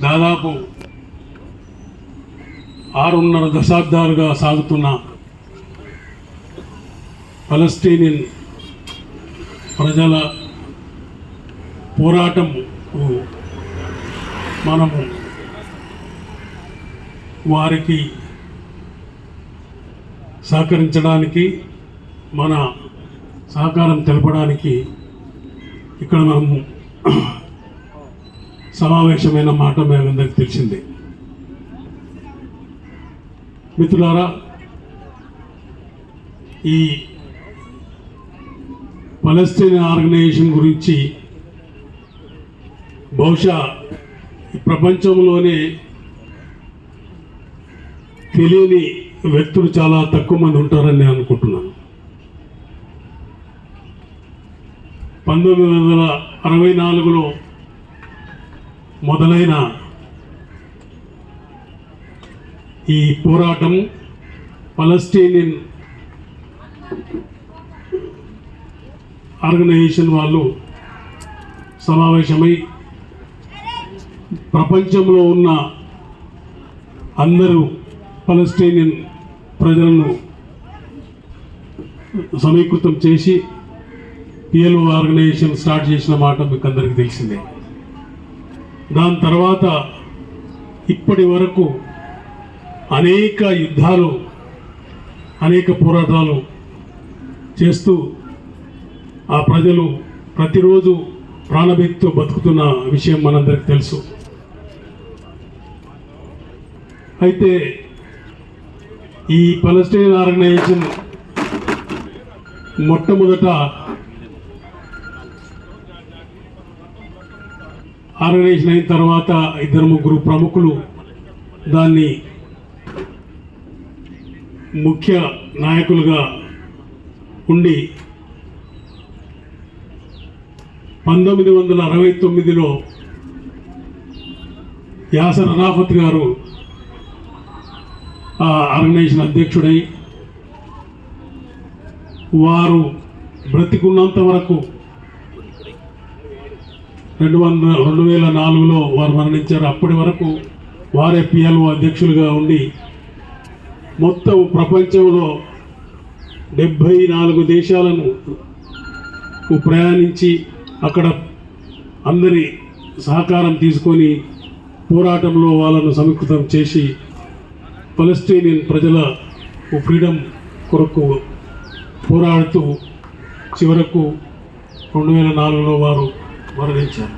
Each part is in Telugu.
దాదాపు ఆరున్నర దశాబ్దాలుగా సాగుతున్న పలస్టీనియన్ ప్రజల పోరాటం మనము వారికి సహకరించడానికి మన సహకారం తెలపడానికి ఇక్కడ మనము సమావేశమైన మాట మేమందరికి తెలిసిందే. మిత్రులారా ఈ పలస్తీన్ ఆర్గనైజేషన్ గురించి బహుశా ప్రపంచంలోనే తెలియని వ్యక్తులు చాలా తక్కువ మంది ఉంటారని నేను అనుకుంటున్నాను. పంతొమ్మిది వందల అరవై నాలుగులో మొదలైన ఈ పోరాటం పలస్టీనియన్ ఆర్గనైజేషన్ వాళ్ళు సమావేశమై ప్రపంచంలో ఉన్న అందరూ పలస్టీనియన్ ప్రజలను సమీకృతం చేసి పిఎల్ఓ ఆర్గనైజేషన్ స్టార్ట్ చేసిన మాట మీకు అందరికీ తెలిసిందే. దాని తర్వాత ఇప్పటి వరకు అనేక యుద్ధాలు అనేక పోరాటాలు చేస్తూ ఆ ప్రజలు ప్రతిరోజు ప్రాణభీతితో బతుకుతున్న విషయం మనందరికి తెలుసు. అయితే ఈ పలస్టీన్ ఆర్గనైజేషన్ మొట్టమొదట ఆర్గనైజేషన్ అయిన తర్వాత ఇద్దరు ముగ్గురు ప్రముఖులు దాన్ని ముఖ్య నాయకులుగా ఉండి పంతొమ్మిది వందల అరవై తొమ్మిదిలో యాసర్ అరాఫత్ గారు ఆ ఆర్గనైజేషన్ అధ్యక్షుడై వారు బ్రతికున్నంత వరకు రెండు వందల రెండు వేల నాలుగులో వారు మరణించారు. అప్పటి వరకు వారే పిఎల్ఓ అధ్యక్షులుగా ఉండి మొత్తం ప్రపంచంలో డెబ్భై నాలుగు దేశాలను ప్రయాణించి అక్కడ అందరి సహకారం తీసుకొని పోరాటంలో వాళ్ళను సమీకృతం చేసి పలస్టీనియన్ ప్రజల ఫ్రీడమ్ కొరకు పోరాడుతూ చివరకు రెండు వేల నాలుగులో వారు మరణించారు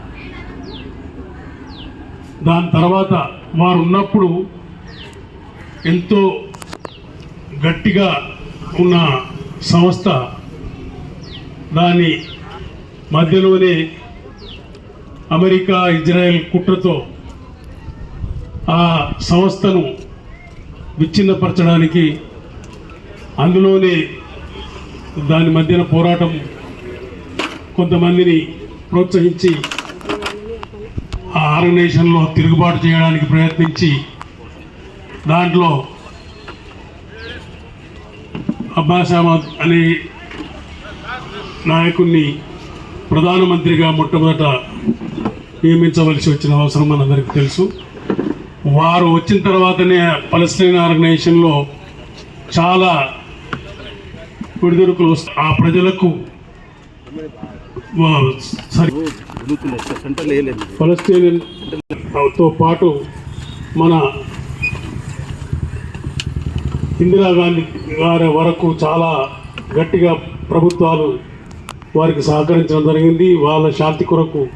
దాని తర్వాత వారు ఉన్నప్పుడు ఎంతో గట్టిగా ఉన్న సంస్థ దాని మధ్యలోనే అమెరికా ఇజ్రాయెల్ కుట్రతో ఆ సంస్థను విచ్ఛిన్నపరచడానికి అందులోనే దాని మధ్యన పోరాటం కొంతమందిని ప్రోత్సహించి ఆ ఆర్గనైజేషన్లో తిరుగుబాటు చేయడానికి ప్రయత్నించి దాంట్లో అబ్బాస్ అహ్మద్ అనే నాయకుడిని ప్రధానమంత్రిగా మొట్టమొదట నియమించవలసి వచ్చిన అవసరం మనందరికీ తెలుసు. వారు వచ్చిన తర్వాతనే పలస్తీన్ ఆర్గనైజేషన్లో చాలా విడుదలకు ఆ ప్రజలకు వా- తో పాటు మన ఇందిరాగాంధీ గారి వరకు చాలా గట్టిగా ప్రభుత్వాలు వారికి సహకరించడం జరిగింది. వాళ్ళ శాంతి కొరకు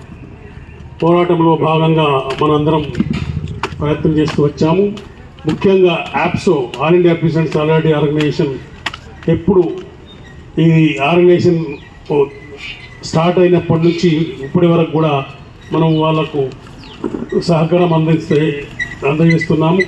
పోరాటంలో భాగంగా మనందరం ప్రయత్నం చేస్తూ వచ్చాము. ముఖ్యంగా యాప్సో ఆల్ ఇండియా పీసెంట్స్ అలర్టీ ఆర్గనైజేషన్ ఎప్పుడు ఈ ఆర్గనైజేషన్ స్టార్ట్ అయినప్పటి నుంచి ఇప్పటి వరకు కూడా మనం వాళ్ళకు సహకారం అందిస్తే అందజేస్తున్నాము.